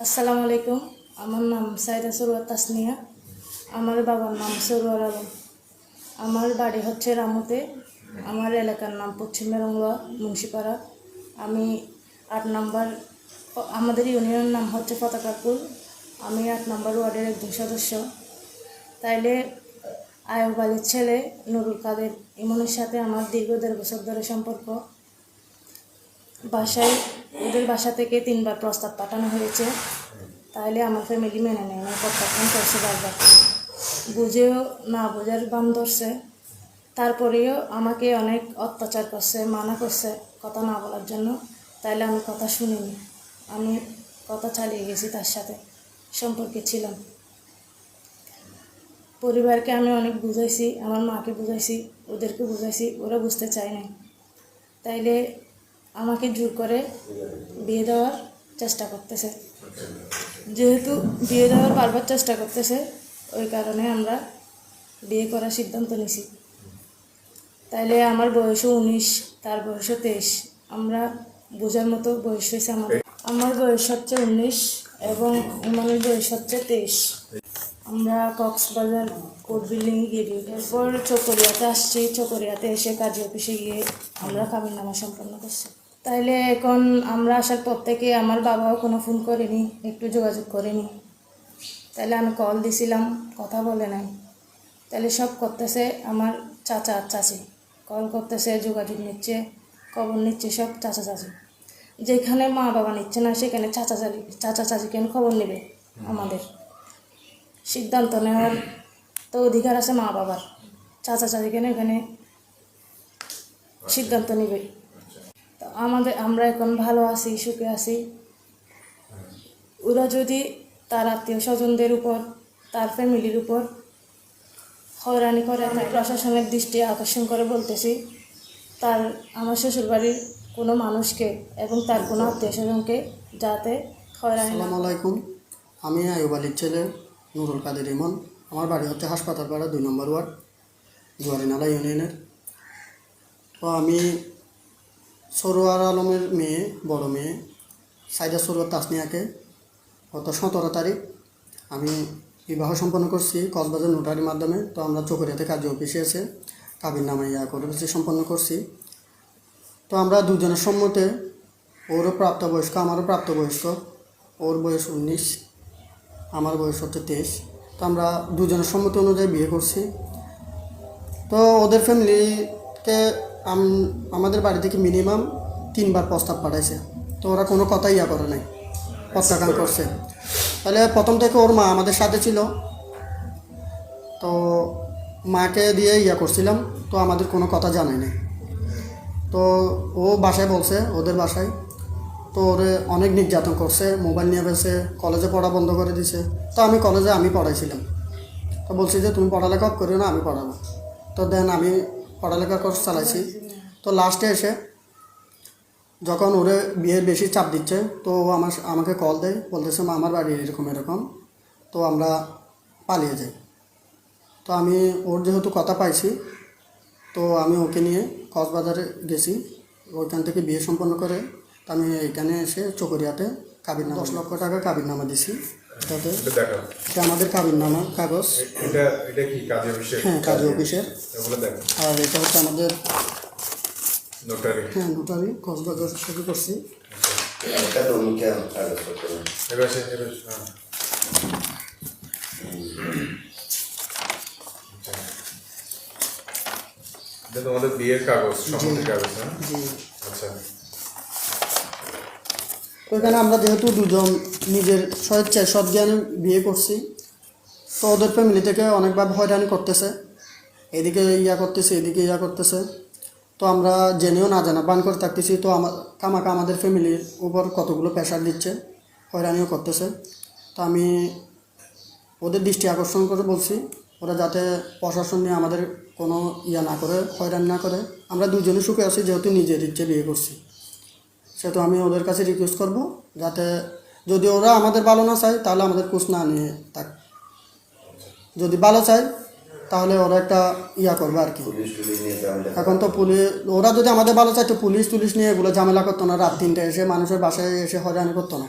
আসসালামু আলাইকুম। আমার নাম সাইদা সরুয়া তাসনিয়া। আমার বাবার নাম সরুয়ার আলম। আমার বাড়ি হচ্ছে রামুতে। আমার এলাকার নাম পশ্চিম মেরংলা মুন্সিপাড়া। আমি আট নম্বর, আমাদের ইউনিয়নের নাম হচ্ছে পতাকাপুর আমি আট নম্বর ওয়ার্ডের একজন সদস্য। তাইলে আয়ব আলীর ছেলে নুরুল কাদের, ইমনের সাথে আমার দীর্ঘ দেড় বছর ধরে সম্পর্ক। বাসায় ওদের বাসা থেকে তিনবার প্রস্তাব পাঠানো হয়েছে। তাহলে আমার ফ্যামিলি মেনে নেয় না প্রত্যাখ্যান করছে বারবার। বুঝেও না বোঝার বান ধরছে। তারপরেও আমাকে অনেক অত্যাচার করছে, মানা করছে কথা না বলার জন্য। তাইলে আমি কথা শুনিনি। আমি কথা চালিয়ে গেছি তার সাথে, সম্পর্কে ছিলাম। পরিবারকে আমি অনেক বুঝাইছি, আমার মাকে বুঝাইছি, ওদেরকে বুঝাইছি, ওরা বুঝতে চায় নাই। তাইলে আমাকে জোর করে বিয়ে দেওয়ার চেষ্টা করতেছে। যেহেতু বিয়ে দেওয়ার বারবার চেষ্টা করতেছে, ওই কারণে আমরা বিয়ে করার সিদ্ধান্ত নিছি। তাইলে আমার বয়সও উনিশ, তার বয়সও তেইশ। আমরা বোঝার মতো বয়স হয়েছে আমাদের। আমার বয়স হচ্ছে উনিশ এবং ইমানের বয়স হচ্ছে তেইশ। আমরা কক্সবাজার কোর্ট বিল্ডিং গিয়ে এরপর চকরিয়াতে আসছি। চকরিয়াতে এসে কাজী অফিসে গিয়ে আমরা কাবিননামা সম্পন্ন করছি। তাইলে এখন আমরা আসার পর থেকে আমার বাবাও কোনো ফোন করেনি, একটু যোগাযোগ করেনি। তাহলে আমি কল দিছিলাম, কথা বলে নাই। তাহলে সব করতেছে আমার চাচা আর চাচি। কল করতেছে, যোগাযোগ নিচ্ছে, খবর নিচ্ছে, সব চাচা চাচি। যেখানে মা বাবা নিচ্ছে না, সেখানে চাচা চাচি চাচা চাচি কেন খবর নেবে আমাদের? সিদ্ধান্ত নেওয়ার তো অধিকার আছে মা বাবার। চাচা চাচি কেন এখানে সিদ্ধান্ত নেবে? আমাদের, আমরা এখন ভালো আছি, সুখে আছি। ওরা যদি তার আত্মীয় স্বজনদের উপর, তার ফ্যামিলির উপর হয়রানি করে তাই প্রশাসনের দৃষ্টি আকর্ষণ করে বলতেছি, তার, আমার শ্বশুরবাড়ির কোনো মানুষকে এবং তার কোনো আত্মীয় স্বজনকে যাতে হয়রানি আলাইকুম। আমি আয়ুব আলীর ছেলে, নুরুল কাদের ইমন। আমার বাড়ি হচ্ছে হাসপাতাল পাড়া দুই নম্বর ওয়ার্ড, জুয়ারিনালা ইউনিয়নের। তো আমি সরোয়ার আলমের মেয়ে, বড় মেয়ে, সাইদা সরোয়ার তাসনিয়াকে গত সতেরো তারিখ আমি বিবাহ সম্পন্ন করছি কক্সবাজার নোটারির মাধ্যমে। তো আমরা চকরিয়াতে কাজে অফিসে এসে কাবির নামে ইয়া করে সম্পন্ন করছি। তো আমরা দুজনের সম্মতে ওরও প্রাপ্তবয়স্ক, আমারও প্রাপ্তবয়স্ক, ওর বয়স উনিশ, আমার বয়স হচ্ছে তেইশ। তো আমরা দুজনের সম্মতি অনুযায়ী বিয়ে করছি। তো ওদের ফ্যামিলিকে আমাদের বাড়ি থেকে মিনিমাম তিনবার প্রস্তাব পাঠাইছে। তো ওরা কোনো কথাই ইয়া করে নাই, প্রত্যাখ্যান করছে। তাহলে প্রথম থেকে ওর মা আমাদের সাথে ছিল। তো মাকে দিয়ে ইয়া করছিলাম, তো আমাদের কোনো কথা জানাই নাই। তো ও বাসায় বলছে, ওদের বাসায়, তো ওরে অনেক নির্যাতন করছে, মোবাইল নিয়ে ফেলছে কলেজে পড়া বন্ধ করে দিছে। তো আমি কলেজে আমি পড়াইছিলাম। তো বলছি যে, তুমি পড়ালেখা করো না, আমি পড়াবো। তো দেন আমি পড়ালেখা কোর্স চালাইছি। তো লাস্টে এসে যখন ওরে বিয়ে বেশি চাপ দিচ্ছে তো ও আমার আমাকে কল দেয় বলতেছে মা আমার বাড়ি এরকম এরকম। তো আমরা পালিয়ে যাই। তো আমি ওর যেহেতু কথা পাইছি তো আমি ওকে নিয়ে কক্সবাজারে গেছি। ওইখান থেকে বিয়ে সম্পন্ন করে তো আমি এখানে এসে চকরিয়াতে কাবির দশ লক্ষ টাকা কাবির নামা দিছি। এটা আমাদের কাবির নামা কাগজ। এটা এটা কি কাজী অফিসের? হ্যাঁ কাজী অফিসের। এগুলো দেখো আর এটা হচ্ছে আমাদের নোটারি হ্যাঁ নোটারি কক্সবাজার থেকে করছি। এটা তো মুখে এবার এবার হ্যাঁ। আচ্ছা। তোমাদের বিয়ের কাগজ সম্মতির কাগজ না জি। আচ্ছা ওইখানে আমরা যেহেতু দুজন নিজের স্বেচ্ছায় সজ্ঞানে বিয়ে করছি, তো ওদের ফ্যামিলি থেকে অনেকভাবে হয়রানি করতেছে। এদিকে ইয়া করতেছে, এদিকে ইয়া করতেছে। তো আমরা জেনেও না জানা, বান করে থাকতেছি, তো আমার কামাকা আমাদের ফ্যামিলির উপর কতগুলো প্রেশার দিচ্ছে, হয়রানিও করতেছে। তো আমি ওদের দৃষ্টি আকর্ষণ করে বলছি, ওরা যাতে প্রশাসন নিয়ে আমাদের কোনো ইয়া না করে, হয়রান না করে, আমরা দুজনে সুখে আছি, যেহেতু নিজের ইচ্ছে বিয়ে করছি। সেহেতু আমি ওদের কাছে রিকোয়েস্ট করব যাতে যদি ওরা আমাদের ভালো না চায় তাহলে আমাদের কোচ না নিয়ে থাক। যদি ভালো চায় তাহলে ওরা একটা ইয়া করবে আর কি। এখন তো পুলিশ ওরা যদি আমাদের ভালো চায় তো পুলিশ টুলিশ নিয়ে এগুলো ঝামেলা করতো না রাত তিনটে এসে মানুষের বাসায় এসে হয়রানি করতো না।